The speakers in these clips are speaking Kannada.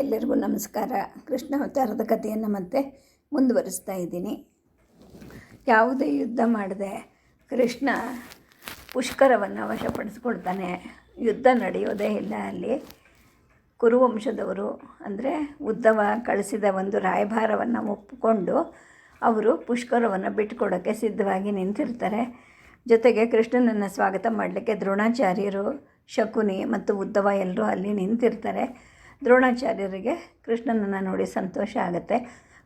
ಎಲ್ಲರಿಗೂ ನಮಸ್ಕಾರ. ಕೃಷ್ಣ ಅವತಾರದ ಕಥೆಯನ್ನು ಮತ್ತೆ ಮುಂದುವರಿಸ್ತಾ ಇದ್ದೀನಿ. ಯಾವುದೇ ಯುದ್ಧ ಮಾಡದೆ ಕೃಷ್ಣ ಪುಷ್ಕರವನ್ನು ವಶಪಡಿಸ್ಕೊಳ್ತಾನೆ. ಯುದ್ಧ ನಡೆಯೋದೇ ಇಲ್ಲ ಅಲ್ಲಿ. ಕುರುವಂಶದವರು ಅಂದರೆ ಉದ್ದವ ಕಳಿಸಿದ ಒಂದು ರಾಯಭಾರವನ್ನು ಒಪ್ಪಿಕೊಂಡು ಅವರು ಪುಷ್ಕರವನ್ನು ಬಿಟ್ಟುಕೊಡೋಕ್ಕೆ ಸಿದ್ಧವಾಗಿ ನಿಂತಿರ್ತಾರೆ. ಜೊತೆಗೆ ಕೃಷ್ಣನನ್ನು ಸ್ವಾಗತ ಮಾಡಲಿಕ್ಕೆ ದ್ರೋಣಾಚಾರ್ಯರು, ಶಕುನಿ ಮತ್ತು ಉದ್ದವ ಎಲ್ಲರೂ ಅಲ್ಲಿ ನಿಂತಿರ್ತಾರೆ. ದ್ರೋಣಾಚಾರ್ಯರಿಗೆ ಕೃಷ್ಣನನ್ನು ನೋಡಿ ಸಂತೋಷ ಆಗುತ್ತೆ.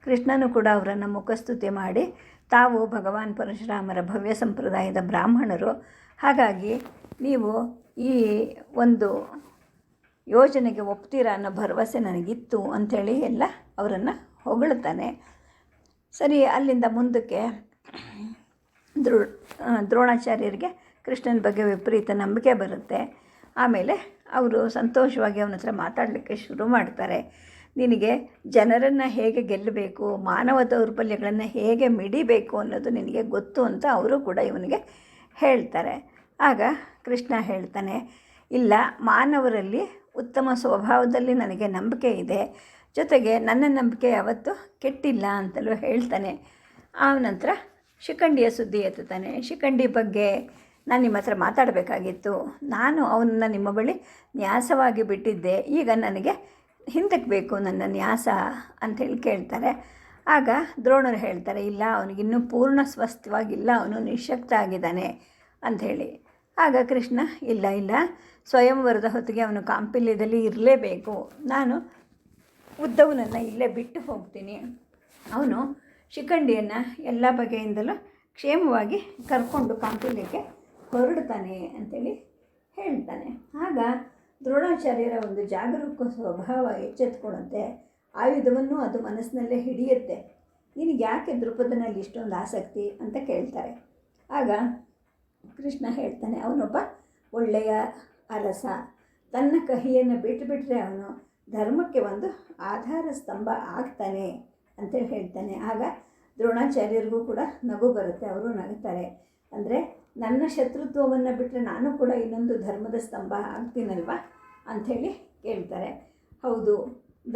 ಕೃಷ್ಣನು ಕೂಡ ಅವರನ್ನು ಮುಖಸ್ತುತಿ ಮಾಡಿ, ತಾವು ಭಗವಾನ್ ಪರಶುರಾಮರ ಭವ್ಯ ಸಂಪ್ರದಾಯದ ಬ್ರಾಹ್ಮಣರು. ಹಾಗಾಗಿ ನೀವು ಈ ಒಂದು ಯೋಜನೆಗೆ ಒಪ್ತೀರಾ ಅನ್ನೋ ಭರವಸೆ ನನಗಿತ್ತು ಅಂಥೇಳಿ ಎಲ್ಲ ಅವರನ್ನು ಹೊಗಳುತ್ತಾನೆ ಸರಿ, ಅಲ್ಲಿಂದ ಮುಂದಕ್ಕೆ ದ್ರೋ, ದ್ರೋಣಾಚಾರ್ಯರಿಗೆ ಕೃಷ್ಣನ ಬಗ್ಗೆ ವಿಪರೀತ ನಂಬಿಕೆ ಬರುತ್ತೆ. ಆಮೇಲೆ ಅವರು ಸಂತೋಷವಾಗಿ ಅವನ ಹತ್ರ ಮಾತಾಡಲಿಕ್ಕೆ ಶುರು ಮಾಡ್ತಾರೆ. ನಿನಗೆ ಜನರನ್ನು ಹೇಗೆ ಗೆಲ್ಲಬೇಕು, ಮಾನವ ದೌರ್ಬಲ್ಯಗಳನ್ನು ಹೇಗೆ ಮಿಡಿಬೇಕು ಅನ್ನೋದು ನಿನಗೆ ಗೊತ್ತು ಅಂತ ಅವರು ಕೂಡ ಇವನಿಗೆ ಹೇಳ್ತಾರೆ. ಆಗ ಕೃಷ್ಣ ಹೇಳ್ತಾನೆ, ಇಲ್ಲ, ಮಾನವರಲ್ಲಿ ಉತ್ತಮ ಸ್ವಭಾವದಲ್ಲಿ ನನಗೆ ನಂಬಿಕೆ ಇದೆ. ಜೊತೆಗೆ ನನ್ನ ನಂಬಿಕೆ ಯಾವತ್ತೂ ಕೆಟ್ಟಿಲ್ಲ ಅಂತಲೂ ಹೇಳ್ತಾನೆ. ಆ ನಂತರ ಶಿಖಂಡಿಯ ಸುದ್ದಿ ಎತ್ತುತ್ತಾನೆ. ಶಿಖಂಡಿ ಬಗ್ಗೆ ನಾನು ನಿಮ್ಮ ಹತ್ರ ಮಾತಾಡಬೇಕಾಗಿತ್ತು. ನಾನು ಅವನನ್ನು ನಿಮ್ಮ ಬಳಿ ನ್ಯಾಸವಾಗಿ ಬಿಟ್ಟಿದ್ದೆ. ಈಗ ನನಗೆ ಹಿಂದಕ್ಕೆ ಬೇಕು ನನ್ನ ನ್ಯಾಸ ಅಂಥೇಳಿ ಕೇಳ್ತಾರೆ. ಆಗ ದ್ರೋಣರು ಹೇಳ್ತಾರೆ, ಇಲ್ಲ ಅವನಿಗಿನ್ನೂ ಪೂರ್ಣ ಸ್ವಸ್ಥವಾಗಿಲ್ಲ, ಅವನು ನಿಶಕ್ತ ಆಗಿದ್ದಾನೆ ಅಂಥೇಳಿ ಆಗ ಕೃಷ್ಣ, ಇಲ್ಲ ಇಲ್ಲ, ಸ್ವಯಂವರದ ಹೊತ್ತಿಗೆ ಅವನು ಕಾಂಪಿಲ್ಯದಲ್ಲಿ ಇರಲೇಬೇಕು. ನಾನು ಉದ್ದವನನ್ನು ಇಲ್ಲೇ ಬಿಟ್ಟು ಹೋಗ್ತೀನಿ. ಅವನು ಶಿಖಂಡಿಯನ್ನು ಎಲ್ಲ ಬಗೆಯಿಂದಲೂ ಕ್ಷೇಮವಾಗಿ ಕರ್ಕೊಂಡು ಕಾಂಪಿಲ್ಯಕ್ಕೆ ಹೊರಡ್ತಾನೆ ಅಂತೇಳಿ ಹೇಳ್ತಾನೆ. ಆಗ ದ್ರೋಣಾಚಾರ್ಯರ ಒಂದು ಜಾಗರೂಕ ಸ್ವಭಾವ ಎಚ್ಚೆತ್ಕೊಳ್ಳುತ್ತೆ ಆಯುಧವನ್ನು ಅದು ಮನಸ್ಸಿನಲ್ಲೇ ಹಿಡಿಯುತ್ತೆ. ನಿನಗೆ ಯಾಕೆ ದೃಪದನಲ್ಲಿ ಇಷ್ಟೊಂದು ಆಸಕ್ತಿ ಅಂತ ಕೇಳ್ತಾರೆ. ಆಗ ಕೃಷ್ಣ ಹೇಳ್ತಾನೆ, ಅವನೊಬ್ಬ ಒಳ್ಳೆಯ ಅರಸ. ತನ್ನ ಕಹಿಯನ್ನು ಬಿಟ್ಟುಬಿಟ್ರೆ ಅವನು ಧರ್ಮಕ್ಕೆ ಒಂದು ಆಧಾರ ಸ್ತಂಭ ಆಗ್ತಾನೆ ಅಂತೇಳಿ ಹೇಳ್ತಾನೆ. ಆಗ ದ್ರೋಣಾಚಾರ್ಯರಿಗೂ ಕೂಡ ನಗು ಬರುತ್ತೆ, ಅವರು ನಗುತ್ತಾರೆ ಅಂದರೆ ನನ್ನ ಶತ್ರುತ್ವವನ್ನು ಬಿಟ್ಟರೆ ನಾನು ಕೂಡ ಇನ್ನೊಂದು ಧರ್ಮದ ಸ್ತಂಭ ಆಗ್ತೀನಲ್ವ ಅಂಥೇಳಿ ಕೇಳ್ತಾರೆ. ಹೌದು,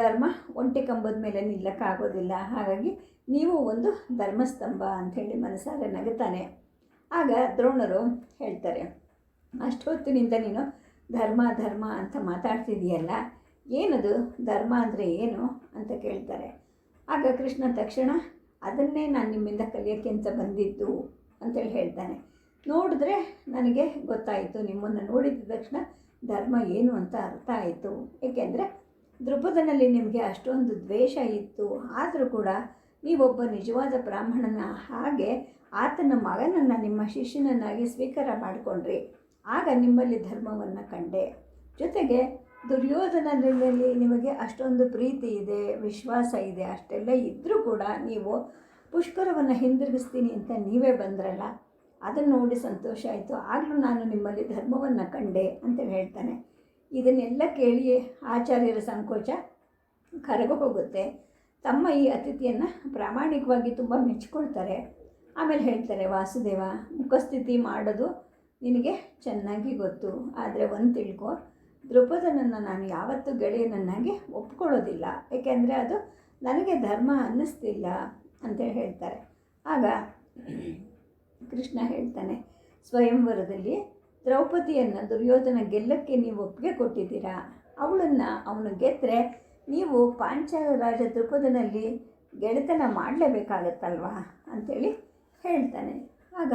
ಧರ್ಮ ಒಂಟಿ ಕಂಬದ ಮೇಲೆ ನಿಲ್ಲಕ್ಕಾಗೋದಿಲ್ಲ. ಹಾಗಾಗಿ ನೀವು ಒಂದು ಧರ್ಮಸ್ತಂಭ ಅಂಥೇಳಿ ಮನಸ್ಸಾರೆ ನಗುತ್ತಾನೆ. ಆಗ ದ್ರೋಣರು ಹೇಳ್ತಾರೆ, ಅಷ್ಟೊತ್ತಿನಿಂದ ನೀನು ಧರ್ಮ ಧರ್ಮ ಅಂತ ಮಾತಾಡ್ತಿದೆಯಲ್ಲ ಏನದು ಧರ್ಮ ಅಂದರೆ ಏನು? ಅಂತ ಕೇಳ್ತಾರೆ. ಆಗ ಕೃಷ್ಣ ತಕ್ಷಣ, ಅದನ್ನೇ ನಾನು ನಿಮ್ಮಿಂದ ಕಲಿಯೋಕ್ಕೆ ಅಂತ ಬಂದಿದ್ದು ಅಂತೇಳಿ ಹೇಳ್ತಾನೆ. ನೋಡಿದ್ರೆ ನನಗೆ ಗೊತ್ತಾಯಿತು, ನಿಮ್ಮನ್ನು ನೋಡಿದ ತಕ್ಷಣ ಧರ್ಮ ಏನು ಅಂತ ಅರ್ಥ ಆಯಿತು. ಏಕೆಂದರೆ ದೃಪದನಲ್ಲಿ ನಿಮಗೆ ಅಷ್ಟೊಂದು ದ್ವೇಷ ಇತ್ತು. ಆದರೂ ಕೂಡ ನೀವೊಬ್ಬ ನಿಜವಾದ ಬ್ರಾಹ್ಮಣನ ಹಾಗೆ ಆತನ ಮಗನನ್ನು ನಿಮ್ಮ ಶಿಷ್ಯನನ್ನಾಗಿ ಸ್ವೀಕಾರ ಮಾಡಿಕೊಂಡ್ರಿ. ಆಗ ನಿಮ್ಮಲ್ಲಿ ಧರ್ಮವನ್ನು ಕಂಡೆ. ಜೊತೆಗೆ ದುರ್ಯೋಧನದಲ್ಲಿ ನಿಮಗೆ ಅಷ್ಟೊಂದು ಪ್ರೀತಿ ಇದೆ, ವಿಶ್ವಾಸ ಇದೆ, ಅಷ್ಟೆಲ್ಲ ಇದ್ದರೂ ಕೂಡ ನೀವು ಪುಷ್ಕರವನ್ನು ಹಿಂದಿರುಗಿಸ್ತೀನಿ ಅಂತ ನೀವೇ ಬಂದ್ರಲ್ಲ. ಅದನ್ನು ನೋಡಿ ಸಂತೋಷ ಆಯಿತು. ಆಗಲೂ ನಾನು ನಿಮ್ಮಲ್ಲಿ ಧರ್ಮವನ್ನು ಕಂಡೆ ಅಂತ ಹೇಳ್ತಾನೆ. ಇದನ್ನೆಲ್ಲ ಕೇಳಿ ಆಚಾರ್ಯರ ಸಂಕೋಚ ಕರಗು ಹೋಗುತ್ತೆ. ತಮ್ಮ ಈ ಅತಿಥಿಯನ್ನು ಪ್ರಾಮಾಣಿಕವಾಗಿ ತುಂಬ ಮೆಚ್ಕೊಳ್ತಾರೆ. ಆಮೇಲೆ ಹೇಳ್ತಾರೆ, ವಾಸುದೇವ, ಮುಖಸ್ಥಿತಿ ಮಾಡೋದು ನಿನಗೆ ಚೆನ್ನಾಗಿ ಗೊತ್ತು. ಆದರೆ ಒಂದು ತಿಳ್ಕೊ ದೃಪದನನ್ನು ನಾನು ಯಾವತ್ತೂ ಗೆಳೆಯನನ್ನಾಗಿ ಒಪ್ಕೊಳ್ಳೋದಿಲ್ಲ. ಏಕೆಂದರೆ ಅದು ನನಗೆ ಧರ್ಮ ಅನ್ನಿಸ್ತಿಲ್ಲ ಅಂತೇಳಿ ಹೇಳ್ತಾರೆ. ಆಗ ಕೃಷ್ಣ ಹೇಳ್ತಾನೆ ಸ್ವಯಂವರದಲ್ಲಿ ದ್ರೌಪದಿಯನ್ನು ದುರ್ಯೋಧನ ಗೆಲ್ಲಕ್ಕೆ ನೀವು ಒಪ್ಪಿಗೆ ಕೊಟ್ಟಿದ್ದೀರಾ? ಅವಳನ್ನು ಅವನು ಗೆದ್ದರೆ ನೀವು ರಾಜ ದ್ರುಪದನಲ್ಲಿ ಗೆಳೆತನ ಮಾಡಲೇಬೇಕಾಗತ್ತಲ್ವಾ? ಅಂಥೇಳಿ ಹೇಳ್ತಾನೆ. ಆಗ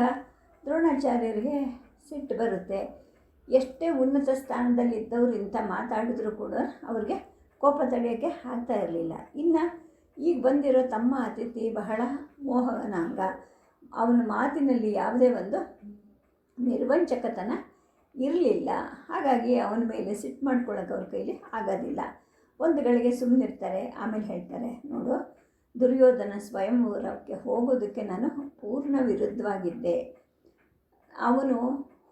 ದ್ರೋಣಾಚಾರ್ಯರಿಗೆ ಸಿಟ್ಟು ಬರುತ್ತೆ. ಎಷ್ಟೇ ಉನ್ನತ ಸ್ಥಾನದಲ್ಲಿ ಇದ್ದವರು ಇಂಥ ಮಾತಾಡಿದ್ರು ಕೂಡ ಅವ್ರಿಗೆ ಕೋಪ ತಡೆಯೋಕ್ಕೆ ಆಗ್ತಾ ಇರಲಿಲ್ಲ. ಇನ್ನು ಈಗ ಬಂದಿರೋ ತಮ್ಮ ಅತಿಥಿ ಬಹಳ ಮೋಹನಾಂಗ. ಅವನ ಮಾತಿನಲ್ಲಿ ಯಾವುದೇ ಒಂದು ನಿರ್ವಂಚಕತನ ಇರಲಿಲ್ಲ. ಹಾಗಾಗಿ ಅವನ ಮೇಲೆ ಸಿಟ್ಟು ಮಾಡ್ಕೊಳ್ಳೋಕೆ ಅವ್ರ ಕೈಲಿ ಆಗೋದಿಲ್ಲ. ಒಂದು ಗಳಿಗೆ ಸುಮ್ಮನಿರ್ತಾರೆ ಆಮೇಲೆ ಹೇಳ್ತಾರೆ, ನೋಡು, ದುರ್ಯೋಧನ ಸ್ವಯಂವರಕ್ಕೆ ಹೋಗೋದಕ್ಕೆ ನಾನು ಪೂರ್ಣ ವಿರುದ್ಧವಾಗಿದ್ದೆ. ಅವನು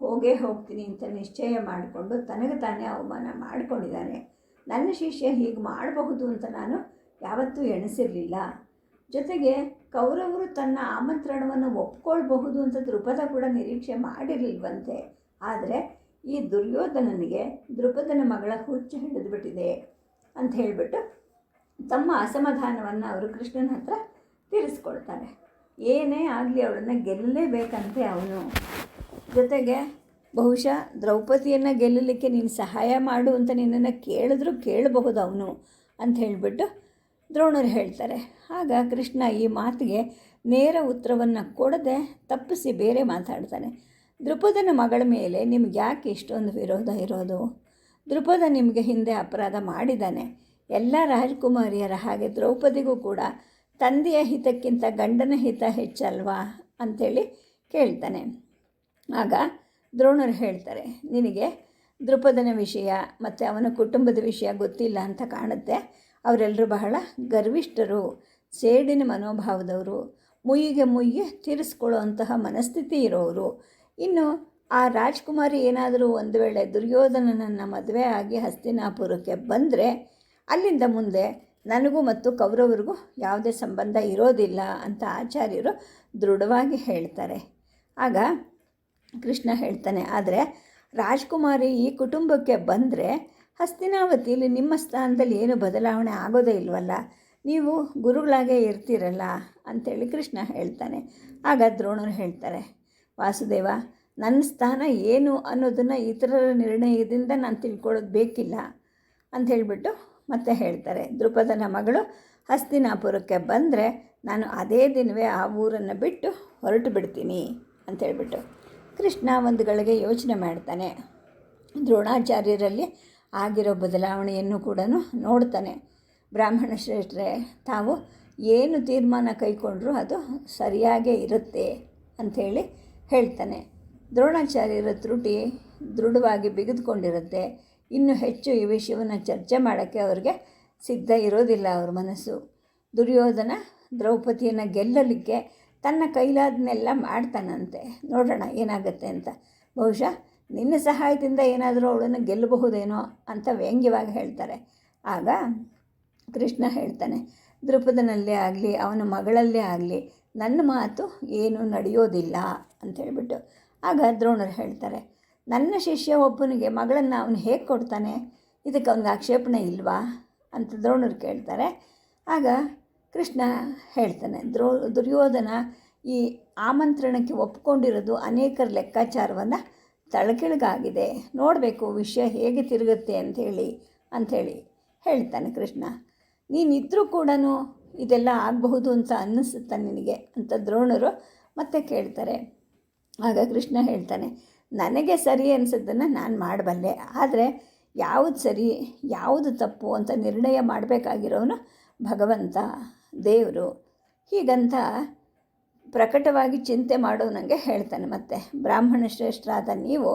ಹೋಗೇ ಹೋಗ್ತೀನಿ ಅಂತ ನಿಶ್ಚಯ ಮಾಡಿಕೊಂಡು ತನಗೆ ತಾನೇ ಅವಮಾನ ಮಾಡಿಕೊಂಡಿದ್ದಾನೆ. ನನ್ನ ಶಿಷ್ಯ ಹೀಗೆ ಮಾಡಬಹುದು ಅಂತ ನಾನು ಯಾವತ್ತೂ ಎಣಿಸಿರಲಿಲ್ಲ. ಜೊತೆಗೆ ಕೌರವರು ತನ್ನ ಆಮಂತ್ರಣವನ್ನು ಒಪ್ಕೊಳ್ಬಹುದು ಅಂತ ದೃಪದ ಕೂಡ ನಿರೀಕ್ಷೆ ಮಾಡಿರಲಿಲ್ವಂತೆ. ಆದರೆ ಈ ದುರ್ಯೋಧನನಿಗೆ ದೃಪದನ ಮಗಳ ಹುಚ್ಚು ಹಿಡಿದುಬಿಟ್ಟಿದೆ ಅಂತ ಹೇಳಿಬಿಟ್ಟು ತಮ್ಮ ಅಸಮಾಧಾನವನ್ನು ಅವರು ಕೃಷ್ಣನ ಹತ್ರ ತೀರಿಸ್ಕೊಳ್ತಾರೆ. ಏನೇ ಆಗಲಿ ಅವಳನ್ನು ಗೆಲ್ಲಲೇಬೇಕಂತೆ ಅವನು. ಜೊತೆಗೆ ಬಹುಶಃ ದ್ರೌಪದಿಯನ್ನು ಗೆಲ್ಲಲಿಕ್ಕೆ ನೀನು ಸಹಾಯ ಮಾಡು ಅಂತ ನಿನ್ನನ್ನು ಕೇಳಿದ್ರೂ ಕೇಳಬಹುದು ಅವನು ಅಂತ ಹೇಳಿಬಿಟ್ಟು ದ್ರೋಣರು ಹೇಳ್ತಾರೆ, ಆಗ ಕೃಷ್ಣ ಈ ಮಾತಿಗೆ ನೇರ ಉತ್ತರವನ್ನು ಕೊಡದೆ ತಪ್ಪಿಸಿ ಬೇರೆ ಮಾತಾಡ್ತಾನೆ. ದೃಪದನ ಮಗಳ ಮೇಲೆ ನಿಮ್ಗೆ ಯಾಕೆ ಇಷ್ಟೊಂದು ವಿರೋಧ ಇರೋದು? ದೃಪದ ನಿಮಗೆ ಹಿಂದೆ ಅಪರಾಧ ಮಾಡಿದ್ದಾನೆ. ಎಲ್ಲ ರಾಜಕುಮಾರಿಯರ ಹಾಗೆ ದ್ರೌಪದಿಗೂ ಕೂಡ ತಂದೆಯ ಹಿತಕ್ಕಿಂತ ಗಂಡನ ಹಿತ ಹೆಚ್ಚಲ್ವಾ ಅಂಥೇಳಿ ಕೇಳ್ತಾನೆ. ಆಗ ದ್ರೋಣರು ಹೇಳ್ತಾರೆ, ನಿನಗೆ ದೃಪದನ ವಿಷಯ ಮತ್ತು ಅವನ ಕುಟುಂಬದ ವಿಷಯ ಗೊತ್ತಿಲ್ಲ ಅಂತ ಕಾಣುತ್ತೆ. ಅವರೆಲ್ಲರೂ ಬಹಳ ಗರ್ವಿಷ್ಠರು, ಸೇಡಿನ ಮನೋಭಾವದವರು, ಮುಯ್ಯಿಗೆ ಮುಯ್ಯಿ ತೀರಿಸ್ಕೊಳ್ಳೋ ಅಂತಹ ಮನಸ್ಥಿತಿ ಇರೋರು ಇನ್ನು ಆ ರಾಜ್ಕುಮಾರಿ ಏನಾದರೂ ಒಂದು ವೇಳೆ ದುರ್ಯೋಧನನನ್ನು ಮದುವೆ ಆಗಿ ಹಸ್ತಿನಾಪುರಕ್ಕೆ ಬಂದರೆ, ಅಲ್ಲಿಂದ ಮುಂದೆ ನನಗೂ ಮತ್ತು ಕೌರವರಿಗೂ ಯಾವುದೇ ಸಂಬಂಧ ಇರೋದಿಲ್ಲ ಅಂತ ಆಚಾರ್ಯರು ದೃಢವಾಗಿ ಹೇಳ್ತಾರೆ. ಆಗ ಕೃಷ್ಣ ಹೇಳ್ತಾನೆ, ಆದರೆ ರಾಜ್ಕುಮಾರಿ ಈ ಕುಟುಂಬಕ್ಕೆ ಬಂದರೆ ಹಸ್ತಿನಾವತಿಯಲ್ಲಿ ನಿಮ್ಮ ಸ್ಥಾನದಲ್ಲಿ ಏನು ಬದಲಾವಣೆ ಆಗೋದೇ ಇಲ್ವಲ್ಲ? ನೀವು ಗುರುಗಳಾಗೇ ಇರ್ತೀರಲ್ಲ ಅಂಥೇಳಿ ಕೃಷ್ಣ ಹೇಳ್ತಾನೆ. ಆಗ ದ್ರೋಣರು ಹೇಳ್ತಾರೆ, ವಾಸುದೇವ, ನನ್ನ ಸ್ಥಾನ ಏನು ಅನ್ನೋದನ್ನು ಇತರರ ನಿರ್ಣಯದಿಂದ ನಾನು ತಿಳ್ಕೊಳ್ಳೋದು ಬೇಕಿಲ್ಲ ಅಂತ ಹೇಳಿಬಿಟ್ಟು ಮತ್ತೆ ಹೇಳ್ತಾರೆ. ದೃಪದನ ಮಗಳು ಹಸ್ತಿನಾಪುರಕ್ಕೆ ಬಂದರೆ ನಾನು ಅದೇ ದಿನವೇ ಆ ಊರನ್ನು ಬಿಟ್ಟು ಹೊರಟು ಬಿಡ್ತೀನಿ ಅಂತ ಹೇಳಿಬಿಟ್ಟು ಕೃಷ್ಣ ಒಂದು ಗಳಿಗೆ ಯೋಚನೆ ಮಾಡ್ತಾನೆ. ದ್ರೋಣಾಚಾರ್ಯರಲ್ಲಿ ಆಗಿರೋ ಬದಲಾವಣೆಯನ್ನು ಕೂಡ ನೋಡ್ತಾನೆ. ಬ್ರಾಹ್ಮಣ ಶ್ರೇಷ್ಠರೇ, ತಾವು ಏನು ತೀರ್ಮಾನ ಕೈಗೊಂಡ್ರೂ ಅದು ಸರಿಯಾಗೇ ಇರುತ್ತೆ ಅಂಥೇಳಿ ಹೇಳ್ತಾನೆ. ದ್ರೋಣಾಚಾರ್ಯರ ತ್ರುಟಿ ದೃಢವಾಗಿ ಬಿಗಿದುಕೊಂಡಿರುತ್ತೆ. ಇನ್ನು ಹೆಚ್ಚು ಈ ವಿಷಯವನ್ನು ಚರ್ಚೆ ಮಾಡೋಕ್ಕೆ ಅವ್ರಿಗೆ ಸಿದ್ಧ ಇರೋದಿಲ್ಲ ಅವ್ರ ಮನಸ್ಸು. ದುರ್ಯೋಧನ ದ್ರೌಪದಿಯನ್ನು ಗೆಲ್ಲಲಿಕ್ಕೆ ತನ್ನ ಕೈಲಾದನ್ನೆಲ್ಲ ಮಾಡ್ತಾನಂತೆ. ನೋಡೋಣ ಏನಾಗುತ್ತೆ ಅಂತ. ಬಹುಶಃ ನಿನ್ನ ಸಹಾಯದಿಂದ ಏನಾದರೂ ಅವಳನ್ನು ಗೆಲ್ಲಬಹುದೇನೋ ಅಂತ ವ್ಯಂಗ್ಯವಾಗಿ ಹೇಳ್ತಾರೆ. ಆಗ ಕೃಷ್ಣ ಹೇಳ್ತಾನೆ ದೃಪದನಲ್ಲೇ ಆಗಲಿ, ಅವನ ಮಗಳಲ್ಲೇ ಆಗಲಿ, ನನ್ನ ಮಾತು ಏನು ನಡೆಯೋದಿಲ್ಲ ಅಂತ ಹೇಳಿಬಿಟ್ಟು. ಆಗ ದ್ರೋಣರು ಹೇಳ್ತಾರೆ, ನನ್ನ ಶಿಷ್ಯ ಒಬ್ಬನಿಗೆ ಮಗಳನ್ನು ಅವನು ಹೇಗೆ ಕೊಡ್ತಾನೆ? ಇದಕ್ಕೆ ಅವನಿಗೆ ಆಕ್ಷೇಪಣೆ ಇಲ್ವಾ? ಅಂತ ದ್ರೋಣರು ಕೇಳ್ತಾರೆ. ಆಗ ಕೃಷ್ಣ ಹೇಳ್ತಾನೆ, ದ್ರೋ, ದುರ್ಯೋಧನ ಈ ಆಮಂತ್ರಣಕ್ಕೆ ಒಪ್ಕೊಂಡಿರೋದು ಅನೇಕರ ಲೆಕ್ಕಾಚಾರವನ್ನು ತಳಕಿಳಗಾಗಿದೆ. ನೋಡಬೇಕು ವಿಷಯ ಹೇಗೆ ತಿರುಗುತ್ತೆ ಅಂಥೇಳಿ ಅಂಥೇಳಿ ಹೇಳ್ತಾನೆ ಕೃಷ್ಣ. ನೀನಿದ್ರೂ ಕೂಡ ಇದೆಲ್ಲ ಆಗಬಹುದು ಅಂತ ಅನ್ನಿಸುತ್ತಾ ನಿನಗೆ? ಅಂತ ದ್ರೋಣರು ಮತ್ತೆ ಕೇಳ್ತಾರೆ. ಆಗ ಕೃಷ್ಣ ಹೇಳ್ತಾನೆ, ನನಗೆ ಸರಿ ಅನಿಸಿದ್ದನ್ನು ನಾನು ಮಾಡಬಲ್ಲೆ. ಆದರೆ ಯಾವುದು ಸರಿ, ಯಾವುದು ತಪ್ಪು ಅಂತ ನಿರ್ಣಯ ಮಾಡಬೇಕಾಗಿರೋನು ಭಗವಂತ, ದೇವರು. ಹೀಗಂತ ಪ್ರಕಟವಾಗಿ ಚಿಂತೆ ಮಾಡೋ ನನಗೆ ಹೇಳ್ತಾನೆ. ಮತ್ತೆ ಬ್ರಾಹ್ಮಣ ಶ್ರೇಷ್ಠರಾದ ನೀವು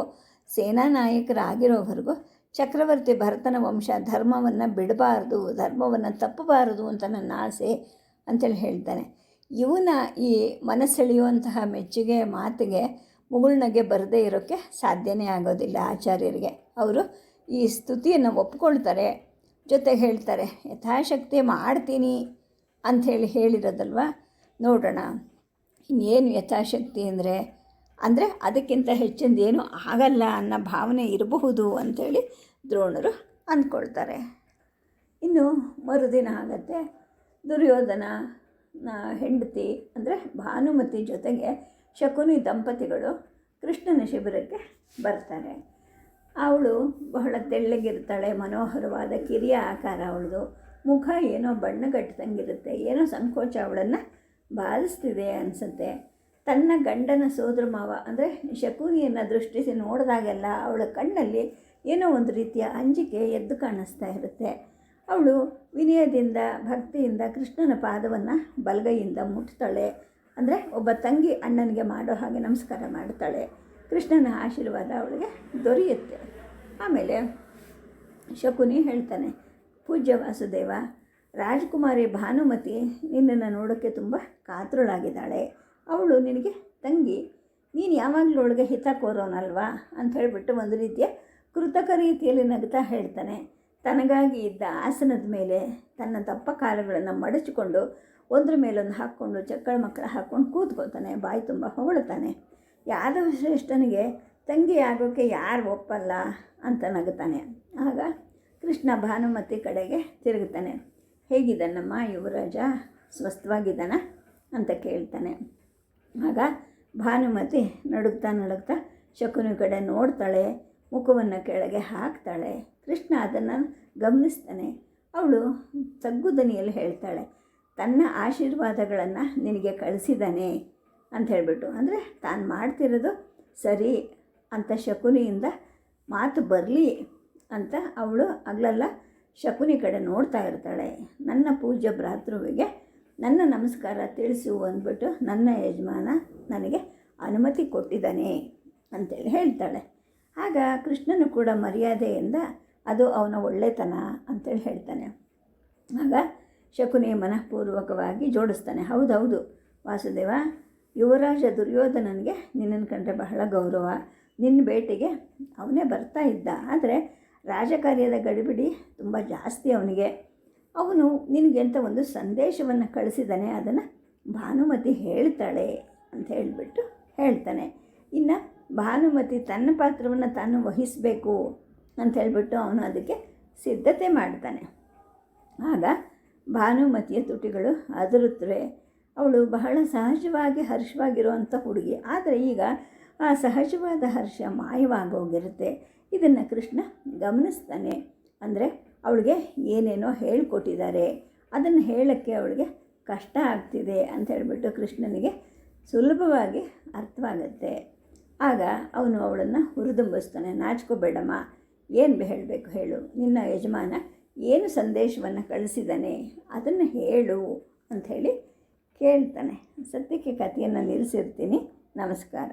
ಸೇನಾ ನಾಯಕರಾಗಿರೋವರೆಗೂ ಚಕ್ರವರ್ತಿ ಭರತನ ವಂಶ ಧರ್ಮವನ್ನು ಬಿಡಬಾರ್ದು, ಧರ್ಮವನ್ನು ತಪ್ಪಬಾರದು ಅಂತ ನನ್ನ ಆಸೆ ಅಂತೇಳಿ ಹೇಳ್ತಾನೆ. ಇವನ ಈ ಮನಸ್ಸೆಳೆಯುವಂತಹ ಮೆಚ್ಚುಗೆ ಮಾತಿಗೆ ಮುಗುಳ್ನಗೆ ಬರದೇ ಇರೋಕ್ಕೆ ಸಾಧ್ಯನೇ ಆಗೋದಿಲ್ಲ ಆಚಾರ್ಯರಿಗೆ. ಅವರು ಈ ಸ್ತುತಿಯನ್ನು ಒಪ್ಕೊಳ್ತಾರೆ, ಜೊತೆ ಹೇಳ್ತಾರೆ, ಯಥಾಶಕ್ತಿ ಮಾಡ್ತೀನಿ ಅಂಥೇಳಿ ಹೇಳಿರೋದಲ್ವ? ನೋಡೋಣ. ಇನ್ನೇನು ಯಥಾಶಕ್ತಿ ಅಂದರೆ ಅಂದರೆ ಅದಕ್ಕಿಂತ ಹೆಚ್ಚಿಂದ ಆಗಲ್ಲ ಅನ್ನೋ ಭಾವನೆ ಇರಬಹುದು ಅಂಥೇಳಿ ದ್ರೋಣರು ಅಂದ್ಕೊಳ್ತಾರೆ. ಇನ್ನು ಮರುದಿನ ಆಗತ್ತೆ. ದುರ್ಯೋಧನ ಹೆಂಡತಿ ಅಂದರೆ ಭಾನುಮತಿ ಜೊತೆಗೆ ಶಕುನಿ ದಂಪತಿಗಳು ಕೃಷ್ಣನ ಶಿಬಿರಕ್ಕೆ ಬರ್ತಾರೆ. ಅವಳು ಬಹಳ ತೆಳ್ಳಗಿರ್ತಾಳೆ, ಮನೋಹರವಾದ ಕಿರಿಯ ಆಕಾರ ಅವಳದು. ಮುಖ ಏನೋ ಬಣ್ಣಗಟ್ಟದಂಗಿರುತ್ತೆ, ಏನೋ ಸಂಕೋಚ ಅವಳನ್ನು ಬಾಧಿಸ್ತಿದೆ ಅನಿಸುತ್ತೆ. ತನ್ನ ಗಂಡನ ಸೋದರ ಮಾವ, ಅಂದರೆ ಶಕುನಿಯನ್ನು ದೃಷ್ಟಿಸಿ ನೋಡಿದಾಗೆಲ್ಲ ಅವಳ ಕಣ್ಣಲ್ಲಿ ಏನೋ ಒಂದು ರೀತಿಯ ಅಂಜಿಕೆ ಎದ್ದು ಕಾಣಿಸ್ತಾ ಇರುತ್ತೆ. ಅವಳು ವಿನಯದಿಂದ, ಭಕ್ತಿಯಿಂದ ಕೃಷ್ಣನ ಪಾದವನ್ನು ಬಲಗೈಯಿಂದ ಮುಟ್ತಾಳೆ. ಅಂದರೆ ಒಬ್ಬ ತಂಗಿ ಅಣ್ಣನಿಗೆ ಮಾಡೋ ಹಾಗೆ ನಮಸ್ಕಾರ ಮಾಡ್ತಾಳೆ. ಕೃಷ್ಣನ ಆಶೀರ್ವಾದ ಅವಳಿಗೆ ದೊರೆಯುತ್ತೆ. ಆಮೇಲೆ ಶಕುನಿ ಹೇಳ್ತಾನೆ, ಪೂಜ್ಯ ವಾಸುದೇವ ರಾಜಕುಮಾರಿ ಭಾನುಮತಿ ನಿನ್ನನ್ನು ನೋಡೋಕ್ಕೆ ತುಂಬ ಕಾತುರಳಾಗಿದ್ದಾಳೆ. ಅವಳು ನಿನಗೆ, ತಂಗಿ, ನೀನು ಯಾವಾಗಲೂ ಒಳಗೆ ಹಿತ ಕೋರೋನಲ್ವಾ? ಅಂತ ಹೇಳಿಬಿಟ್ಟು ಒಂದು ರೀತಿಯ ಕೃತಕ ರೀತಿಯಲ್ಲಿ ನಗ್ತಾ ಹೇಳ್ತಾನೆ. ತನಗಾಗಿ ಇದ್ದ ಆಸನದ ಮೇಲೆ ತನ್ನ ದಪ್ಪ ಕಾಲುಗಳನ್ನು ಮಡಚಿಕೊಂಡು ಒಂದ್ರ ಮೇಲೊಂದು ಹಾಕ್ಕೊಂಡು ಚಕ್ಕಳ ಮಕ್ಕಳ ಹಾಕ್ಕೊಂಡು ಕೂತ್ಕೋತಾನೆ ಬಾಯಿ ತುಂಬ ಹೊಗಳ್ತಾನೆ. ಯಾದವ ಶ್ರೇಷ್ಠನಿಗೆ, ತಂಗಿ ಆಗೋಕ್ಕೆ ಯಾರು ಒಪ್ಪಲ್ಲ? ಅಂತ ನಗುತ್ತಾನೆ ಆಗ ಕೃಷ್ಣ ಭಾನುಮತಿ ಕಡೆಗೆ ತಿರುಗುತ್ತಾನೆ ಹೇಗಿದ್ದಾನಮ್ಮ ಯುವರಾಜ? ಸ್ವಸ್ಥವಾಗಿದ್ದಾನ ಅಂತ ಕೇಳ್ತಾನೆ. ಆಗ ಭಾನುಮತಿ ನಡುಗ್ತಾ ನಡುಗ್ತಾ ಶಕುನಿ ಕಡೆ ನೋಡ್ತಾಳೆ, ಮುಖವನ್ನು ಕೆಳಗೆ ಹಾಕ್ತಾಳೆ. ಕೃಷ್ಣ ಅದನ್ನು ಗಮನಿಸ್ತಾನೆ. ಅವಳು ತಗ್ಗು ದನಿಯಲ್ಲಿ ಹೇಳ್ತಾಳೆ, ತನ್ನ ಆಶೀರ್ವಾದಗಳನ್ನು ನಿನಗೆ ಕಳಿಸಿದ್ದಾನೆ ಅಂತ ಹೇಳಿಬಿಟ್ಟು. ಅಂದರೆ ತಾನು ಮಾಡ್ತಿರೋದು ಸರಿ ಅಂತ ಶಕುನಿಯಿಂದ ಮಾತು ಬರಲಿ ಅಂತ ಅವಳು ಹಗಲೆಲ್ಲ ಶಕುನಿ ಕಡೆ ನೋಡ್ತಾ ಇರ್ತಾಳೆ. ನನ್ನ ಪೂಜ್ಯ ಭ್ರಾತೃವಿಗೆ ನನ್ನ ನಮಸ್ಕಾರ ತಿಳಿಸು ಅಂದ್ಬಿಟ್ಟು ನನ್ನ ಯಜಮಾನ ನನಗೆ ಅನುಮತಿ ಕೊಟ್ಟಿದ್ದಾನೆ ಅಂತೇಳಿ ಹೇಳ್ತಾಳೆ. ಆಗ ಕೃಷ್ಣನು ಕೂಡ ಮರ್ಯಾದೆಯಿಂದ ಅದು ಅವನ ಒಳ್ಳೆತನ ಅಂತೇಳಿ ಹೇಳ್ತಾನೆ. ಆಗ ಶಕುನಿ ಮನಃಪೂರ್ವಕವಾಗಿ ಜೋಡಿಸ್ತಾನೆ. ಹೌದೌದು ವಾಸುದೇವ, ಯುವರಾಜ ದುರ್ಯೋಧನನಿಗೆ ನಿನ್ನನ್ನು ಕಂಡ್ರೆ ಬಹಳ ಗೌರವ. ನಿನ್ನ ಭೇಟಿಗೆ ಅವನೇ ಬರ್ತಾ ಇದ್ದ. ಆದರೆ ರಾಜಕಾರ್ಯದ ಗಡಿಬಿಡಿ ತುಂಬ ಜಾಸ್ತಿ ಅವನಿಗೆ. ಅವನು ನಿನಗೆ ಅಂತ ಒಂದು ಸಂದೇಶವನ್ನು ಕಳಿಸಿದ್ದಾನೆ, ಅದನ್ನು ಭಾನುಮತಿ ಹೇಳ್ತಾಳೆ ಅಂತ ಹೇಳಿಬಿಟ್ಟು ಹೇಳ್ತಾನೆ. ಇನ್ನು ಭಾನುಮತಿ ತನ್ನ ಪಾತ್ರವನ್ನು ತಾನು ವಹಿಸಬೇಕು ಅಂತ ಹೇಳಿಬಿಟ್ಟು ಅವನು ಅದಕ್ಕೆ ಸಿದ್ಧತೆ ಮಾಡ್ತಾನೆ. ಆಗ ಭಾನುಮತಿಯ ತುಟಿಗಳು ಅದರುತ್ತವೆ ಅವಳು ಬಹಳ ಸಹಜವಾಗಿ ಹರ್ಷವಾಗಿರುವಂಥ ಹುಡುಗಿ. ಆದರೆ ಈಗ ಆ ಸಹಜವಾದ ಹರ್ಷ ಮಾಯವಾಗೋಗಿರುತ್ತೆ. ಇದನ್ನು ಕೃಷ್ಣ ಗಮನಿಸ್ತಾನೆ. ಅಂದರೆ ಅವಳಿಗೆ ಏನೇನೋ ಹೇಳಿಕೊಟ್ಟಿದ್ದಾರೆ. ಅದನ್ನು ಹೇಳೋಕ್ಕೆ ಅವಳಿಗೆ ಕಷ್ಟ ಆಗ್ತಿದೆ ಅಂತ ಹೇಳಿಬಿಟ್ಟು ಕೃಷ್ಣನಿಗೆ ಸುಲಭವಾಗಿ ಅರ್ಥವಾಗುತ್ತೆ. ಆಗ ಅವನು ಅವಳನ್ನು ಹುರಿದುಂಬಿಸ್ತಾನೆ. ನಾಚ್ಕೋಬೇಡಮ್ಮ, ಏನು ಹೇಳಬೇಕು ಹೇಳು. ನಿನ್ನ ಯಜಮಾನ ಏನು ಸಂದೇಶವನ್ನು ಕಳಿಸಿದ್ದಾನೆ ಅದನ್ನು ಹೇಳು ಅಂಥೇಳಿ ಕೇಳ್ತಾನೆ. ಸದ್ಯಕ್ಕೆ ಕಥೆಯನ್ನು ನಿಲ್ಲಿಸಿರ್ತೀನಿ ನಮಸ್ಕಾರ.